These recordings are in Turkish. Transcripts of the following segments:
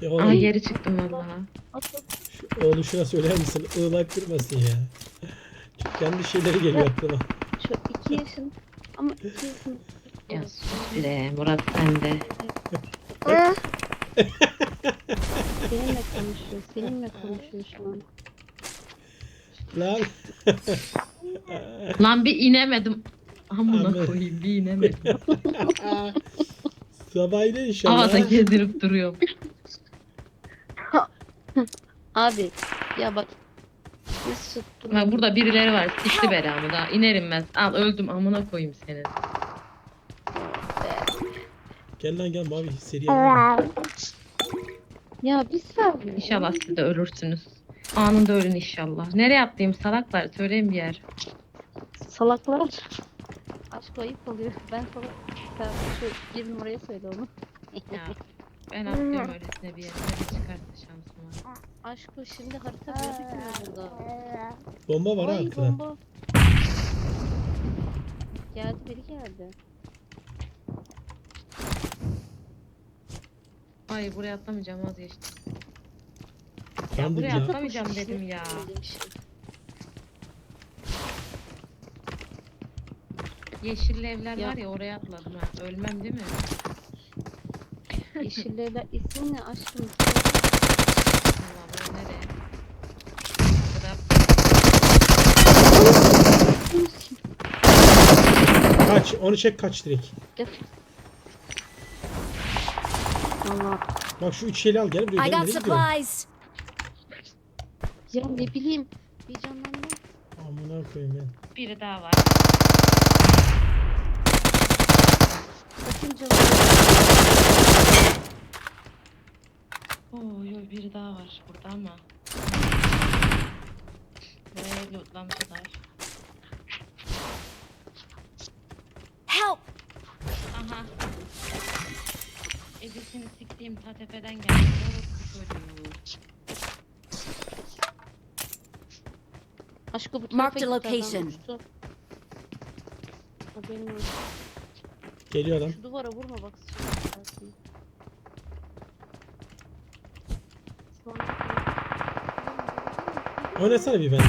Ya Aa oğlum, geri çıktım vallahi. Şu, oğlum şuna söyler misin? Iğlak kırmasın ya. Çünkü kendi şeyleri geliyor aklıma. Şu iki yaşın. Ama iki yaşın. Ya sus de Murat sen de. Seninle konuşuyor. Seninle konuşuyor şu an. Lan. Lan bir inemedim. Amına Anladım. koyayım bir inemedim. Sabahıyla inşallah. Havada gezdirip duruyorum. Abi ya bak. Nasıl tuttum? Bak burada birileri var. Sikti belamı da. İnerim ben. Al öldüm amına koyayım seni. Gel lan gel mavi seri. Ya bir saniye. İnşallah siz de ölürsünüz. Anında ölün inşallah. Nereye atlayayım salaklar? Söyleyin bir yer. Salaklar. Aşk ayıp oluyor. Ben salak. Sen şu bir numaraya söyle onu. Ya ben atlıyorum öylesine bir yere. Nereye çıkarsa şansım var. Aşk o şimdi harita gözükmüyor burada. Bomba var ha Ay arkada. bomba. Geldi biri geldi. Ay buraya atlamayacağım vazgeçtim. Ya buraya ya. atlamayacağım dedim ya. Yeşilli evler Ya. var ya oraya atladım ha. Ölmem değil mi? Yeşillerle isim ne aşkım? Allah bu nereye? Bırak. Kaç. Onu çek kaç direkt. Allah. Bak şu üç şeyi al gel buraya. I Gel, got supplies. Ya ne bileyim. Heyecanlandım. Amına koyayım ya. Biri daha var. Sakın canım. Oo yo biri daha var burada ama. Buraya lootlamışlar. Help! Aha. Ebesini siktiğim ta tepeden geldi. Aşkı bu Mark the location. uçtu. Haberin olsun. Geliyor adam. Şu duvara vurma bak Oynasana bir benden.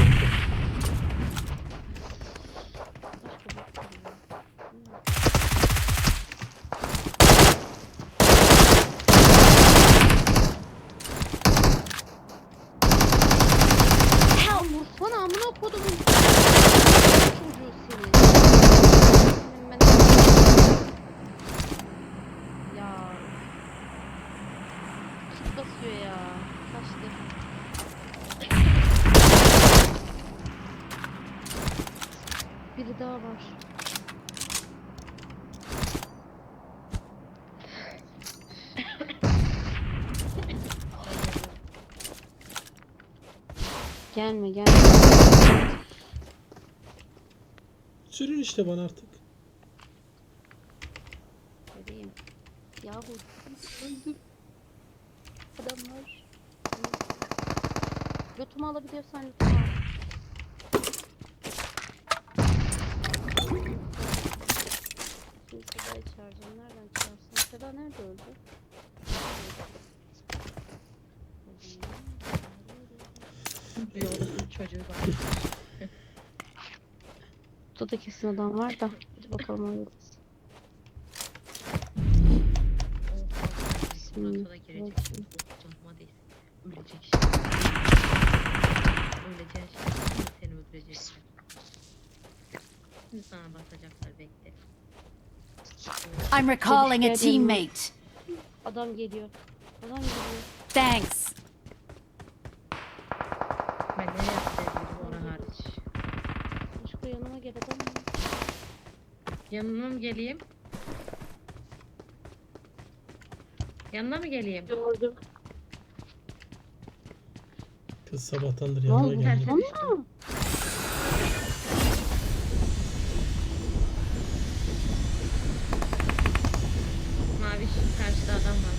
Help! Vursana amına kodumun. Çocuğu seni. Senin ben- Ya. Kit basıyor ya. Kaçtı. Biri daha var. Gelme gelme. Sürün işte bana artık. Vereyim. Yahu öldür. Adamlar. Lütfumu alabiliyorsan lütfumu Şimdi Seda'yı çağıracağım. Nereden çağırsın? Seda nerede öldü? Bir orospu çocuğu var. Burada da kesin adam var da. Hadi bakalım. Murat'a da girecek. Canıma değil. Ölecek. Öleceksin seni öldürecekler. Şimdi sana basacaklar bekle. I'm recalling a teammate. Adam geliyor. Adam geliyor. Thanks. Ben nereye atlayabilirim ona hariç. Aşkı yanıma gel adam. Yanına mı geleyim? Yanına mı geleyim? Gördüm. Kız sabahtandır oldu? geldi. Ana! Mavi şu karşıda adam var.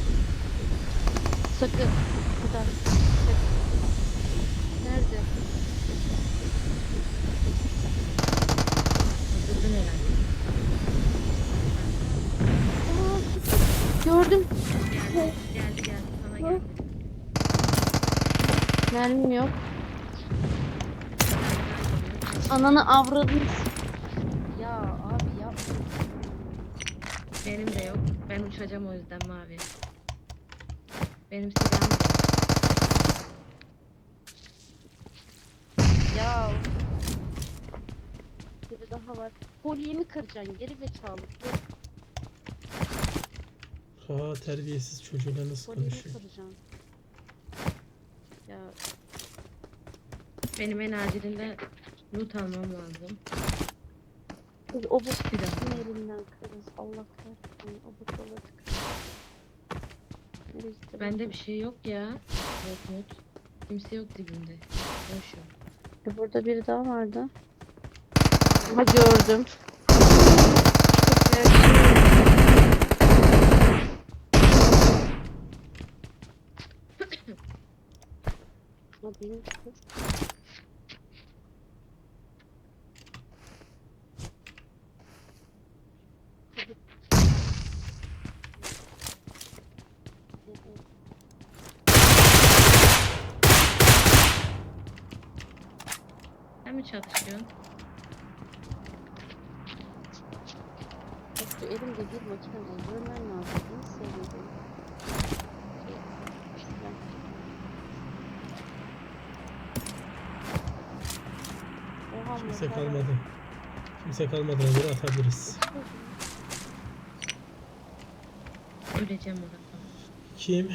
Kadar. Sakın. Nerede? Öldürdün herhalde. Aa, gördüm. Geldi geldi geldi sana geldi. Mermim yok. Ananı avradını s- Ya abi yapma. Benim de yok. Ben uçacağım o yüzden mavi. Benim silahım. Ya. Biri daha var. Kolyemi kıracaksın geri zekalı. Ha terbiyesiz çocuğuyla nasıl Kolyemi konuşuyor. kıracaksın. Ya Benim en acilinde loot almam lazım. kız o bu Bir elinden kırız Allah kahretsin o bu kola bu? Bende bir şey yok ya. Yok loot. Kimse yok dibimde. Boş yok. E, Burada biri daha vardı. Aha gördüm. Hadi yürü. Sen mi çalışıyorsun? Bak şu elimde bir makine var. Görmen lazım. Nasıl seviyorum? Oha Kimse kalmadı. Kimse kalmadığına göre atabiliriz. Öleceğim orada. Kim?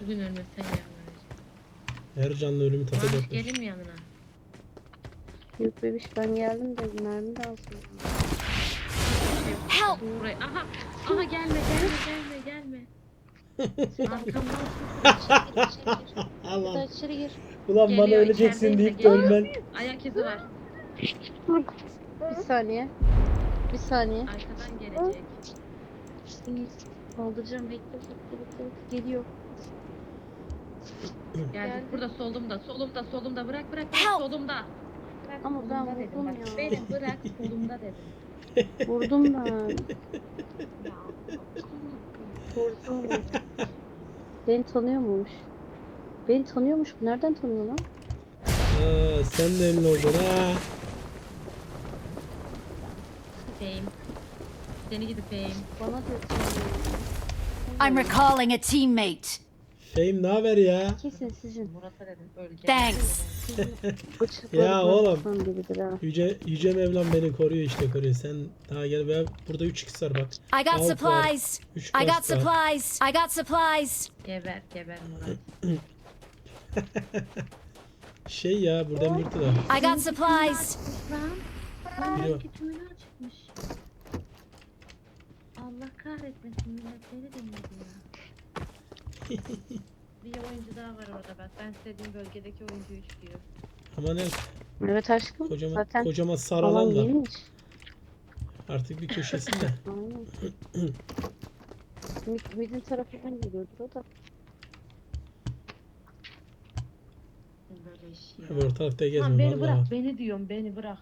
Bugün ölmesen öleceğim. Her canlı ölümü Barış tadacakmış. gelin mi yanına? Yok bebiş ben geldim de mermi lazım. Help! Buraya. Aha. Aha gelme gelme gelme gelme. Arkamdan Bir Allah. daha içeri gir. Ulan bana Geliyor, öleceksin içerideyse deyip de geliyor. ölmen. ayak izi var. Bir saniye. Bir saniye. Arkadan gelecek. Kaldıracağım bekle bekle bekle. bekle. Geliyor. Geldik. Geldi. Burada solumda solumda solumda bırak bırak bırak Help! solumda. Bırak, Ama ben solumda dedim vurdum bak. ya. Beni bırak solumda dedim. Vurdum ben. Vurdum. Beni tanıyormuş. Beni tanıyormuş. Nereden tanıyor lan? Aa, sen de elin oldun ha. Fame. Seni gidip Fame. Bana diyor tanıyor. I'm recalling a teammate. Fame ne haber ya? Kesin sizin. Murat'a dedim öleceğim. Thanks. Ya oğlum. Yüce, Yüce Mevlam beni koruyor işte koruyor. Sen daha gel be. Burada 3 kişi var bak. I got Alt supplies. 3 I got var. supplies. I got supplies. Geber geber Murat. Şey ya burada mırtı da. I got supplies. Biri. Allah kahretmesin millet beni dinledi ya. Bir oyuncu daha var orada bak. Ben istediğim bölgedeki oyuncuyu çıkıyor. Ama ne Evet aşkım. kocaman, Zaten kocaman alan saralan da artık bir köşesinde. Mid- Midin tarafından geliyordur o da. Böyle iş ya. Abi ortalıkta Lan gezme beni vallahi. bırak, beni diyorum, beni bırak.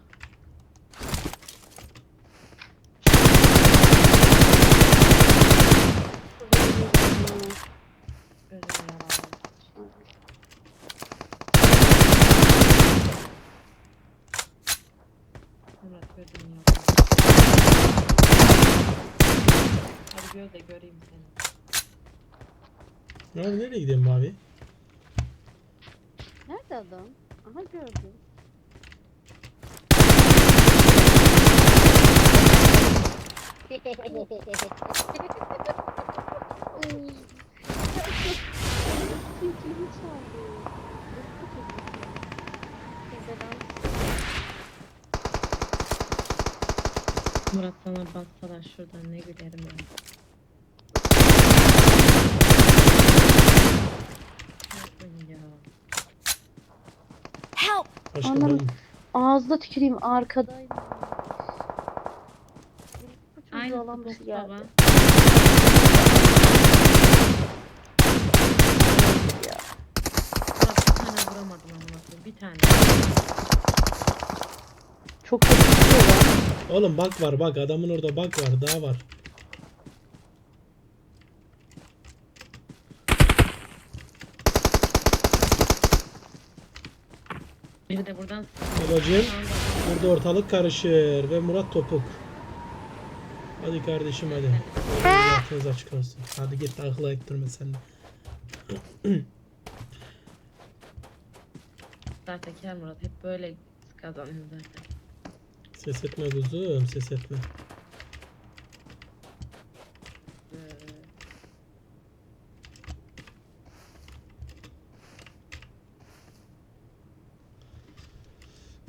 Gözüm yok. Hadi gör de göreyim seni. Ne oldu nereye gidiyorsun abi? Nerede adam? Aha gördüm. Murat sana bassalar şuradan ne gülerim ya. Ya. Help! Aşkım ben Ağızda tüküreyim arkadayım. Aynı alan dışı Mustafa. geldi. Murat bir tane vuramadım amına koyayım. Bir tane. Çok kötü bir şey var. Oğlum bak var bak adamın orada bak var daha var. Biri de buradan Babacığım burada ortalık karışır ve Murat topuk. Hadi kardeşim hadi. Hayatınız açık olsun. Hadi git akla ettirme sen de. Sahtekar Murat hep böyle kazanıyor zaten. Ses etme kuzum ses etme.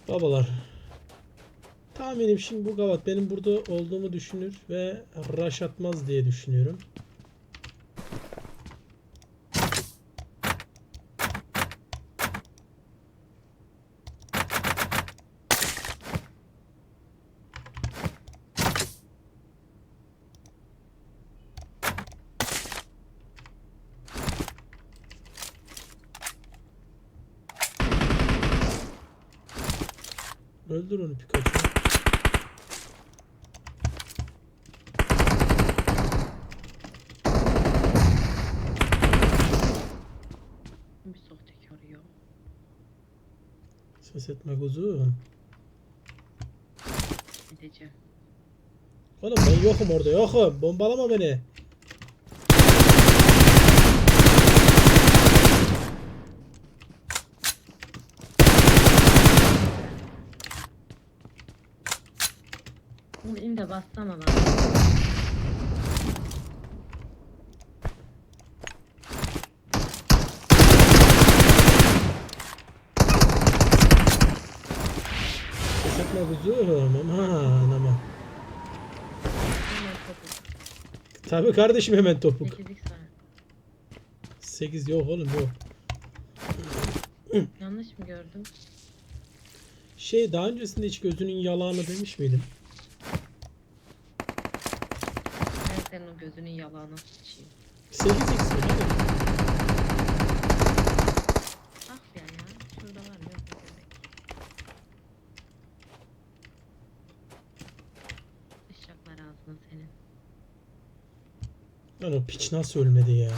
Babalar. Tahminim şimdi bu gavat benim burada olduğumu düşünür ve rush atmaz diye düşünüyorum. Öldür onu Pikachu. bir sahtekar ya. Ses etme kuzum. Gideceğim. Oğlum ben yokum orada yokum. Bombalama beni. Bunu de bassana lan. Aman aman. Hemen topuk. Tabii kardeşim hemen topuk. 8'lik sana. 8 yok oğlum yok. Yanlış mı gördüm? Şey daha öncesinde hiç gözünün yalağını demiş miydim? Ben senin o gözünün yalağına sıçayım. 8 x oğlum. Ah ya ya. Şurada var mı? Yok mu demek. Sıçacaklar ağzına senin. Lan o piç nasıl ölmedi ya?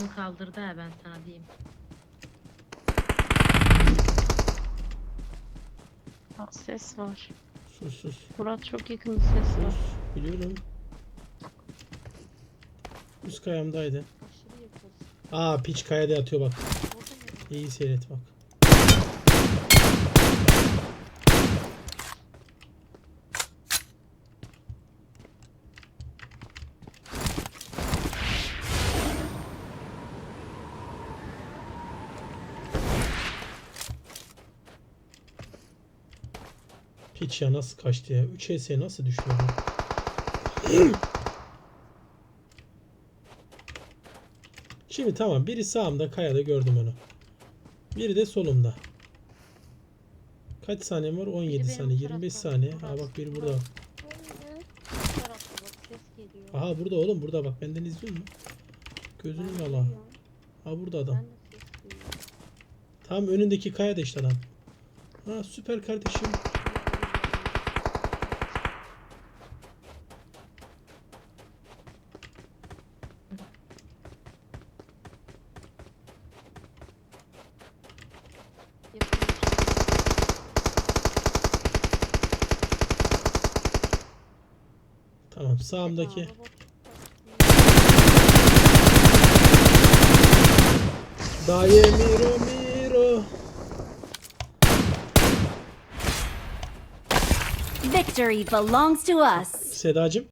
Onu kaldırdı ha ben sana diyeyim. Bak ses var. Sus sus Murat çok yakın bir ses var. sus. Biliyorum. Üst kayamdaydı. Aşırı yakın. Aa piç kayada yatıyor bak. İyi seyret bak. Piç ya nasıl kaçtı ya? 3 HS nasıl bu? Şimdi tamam biri sağımda kayada gördüm onu. Biri de solumda. Kaç saniyem var? 17 benim saniye, 25 tarafta. saniye. Murat, Aa bak biri burada. Murat. Bu tarafta bak ses geliyor. Aha burada oğlum burada bak benden izliyor mu? Gözünün Ben yala. duyuyorum. Ha burada adam. Ben de ses duyuyorum. Tam önündeki kayada işte adam. Ha süper kardeşim. Yakın. Tamam sağımdaki. Daye miro miro. Victory belongs to us. Sedacığım.